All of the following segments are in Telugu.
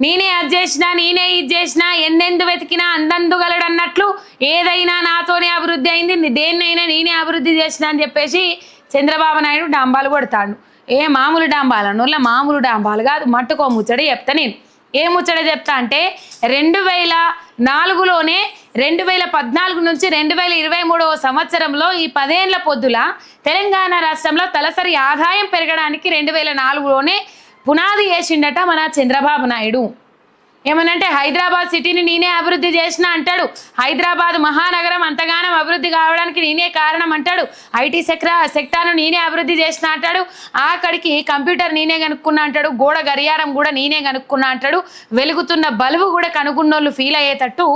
నేనే అది చేసినా నేనే ఇది చేసినా ఎందెందు వెతికినా అందందు గలడన్నట్లు ఏదైనా నాతోనే అభివృద్ధి అయింది. దేన్నైనా నేనే అభివృద్ధి చేసిన అని చెప్పేసి చంద్రబాబు నాయుడు డాంబాలు కొడతాడు. ఏ మామూలు డాంబాలు? అన్నోళ్ళ మామూలు డాంబాలు కాదు. మట్టుకో ముచ్చట చెప్తా నేను. ఏ ముచ్చట చెప్తా అంటే రెండు వేల నాలుగులోనే రెండు వేల పద్నాలుగు నుంచి రెండు వేల ఇరవై మూడవ సంవత్సరంలో ఈ పదేళ్ళ పొద్దుల తెలంగాణ రాష్ట్రంలో తలసరి ఆదాయం పెరగడానికి రెండు వేల నాలుగులోనే పునాది వేసిండట మన చంద్రబాబు నాయుడు. ఏమనంటే హైదరాబాద్ సిటీని నేనే అభివృద్ధి చేసిన అంటాడు. హైదరాబాద్ మహానగరం అంతగానం అభివృద్ధి కావడానికి నేనే కారణం అంటాడు. ఐటీ సెక్ర సెక్టార్ను నేనే అభివృద్ధి చేసిన అంటాడు. అక్కడికి కంప్యూటర్ నేనే కనుక్కున్నా అంటాడు. గోడ గడియారం కూడా నేనే కనుక్కున్నా అంటాడు. వెలుగుతున్న బల్బు కూడా కనుక్కున్నోళ్ళు ఫీల్ అయ్యేటట్టు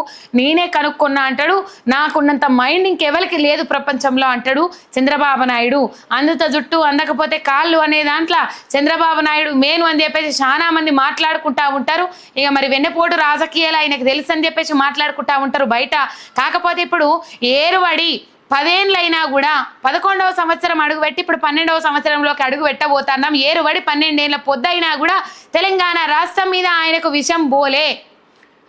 నేనే కనుక్కున్నా అంటాడు. నాకున్నంత మైండ్ ఇంకెవరికి లేదు ప్రపంచంలో అంటాడు చంద్రబాబు నాయుడు. అందుత జుట్టు అందకపోతే కాళ్ళు అనే దాంట్లో చంద్రబాబు నాయుడు మేను అని చెప్పేసి చాలా మంది మాట్లాడుకుంటా ఉంటారు. ఇక మరి వెన్నపోటు రాజకీయాలు ఆయనకు తెలుసు అని చెప్పేసి మాట్లాడుకుంటా ఉంటారు బయట. కాకపోతే ఇప్పుడు ఏరువడి పదేళ్ళైనా కూడా పదకొండవ సంవత్సరం అడుగుపెట్టి ఇప్పుడు పన్నెండవ సంవత్సరంలోకి అడుగు పెట్టబోతున్నాం. ఏరువడి పన్నెండేళ్ళ పొద్దైనా కూడా తెలంగాణ రాష్ట్రం మీద ఆయనకు విషం బోలే.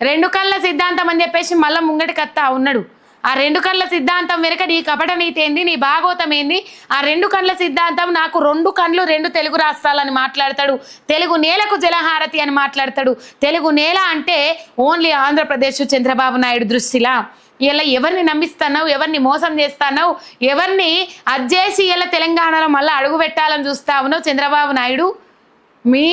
రెండు కళ్ళ సిద్ధాంతం అని చెప్పేసి మళ్ళీ ముంగటి కత్తా ఉన్నాడు. ఆ రెండు కళ్ళ సిద్ధాంతం వెనుక నీ కపట నీతేంది నీ భాగవతం ఏంది? ఆ రెండు కళ్ళ సిద్ధాంతం నాకు రెండు కళ్ళు రెండు తెలుగు రాష్ట్రాలని మాట్లాడతాడు. తెలుగు నేలకు జలహారతి అని మాట్లాడతాడు. తెలుగు నేల అంటే ఓన్లీ ఆంధ్రప్రదేశ్ చంద్రబాబు నాయుడు దృష్టిలా. ఇలా ఎవరిని నమ్మిస్తున్నావు? ఎవరిని మోసం చేస్తున్నావు? ఎవరిని అజ్జేసి ఇలా తెలంగాణలో మళ్ళీ అడుగు పెట్టాలని చూస్తా చంద్రబాబు నాయుడు? మీ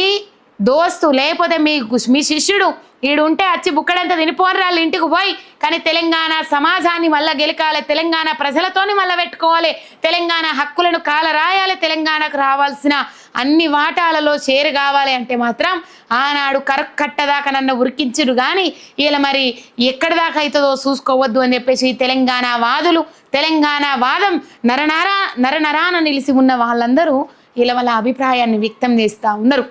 దోస్తు లేకపోతే మీ మీ శిష్యుడు ఈడుంటే వచ్చి బుక్కడంతా తినిపోరు ఇంటికి పోయి కానీ తెలంగాణ సమాజాన్ని మళ్ళా గెలకాలి తెలంగాణ ప్రజలతోని మళ్ళా పెట్టుకోవాలి తెలంగాణ హక్కులను కాలరాయాలి తెలంగాణకు రావాల్సిన అన్ని వాటాలలో చేరు కావాలి అంటే మాత్రం ఆనాడు కరక్కట్టదాకా నన్ను ఉరికించుడు కానీ ఇలా మరి ఎక్కడి దాకా అవుతుందో చూసుకోవద్దు అని చెప్పేసి తెలంగాణ వాదులు తెలంగాణ వాదం నరనరా నరనరాన నిలిసి ఉన్న వాళ్ళందరూ ఇలా వాళ్ళ అభిప్రాయాన్ని వ్యక్తం చేస్తూ ఉన్నారు.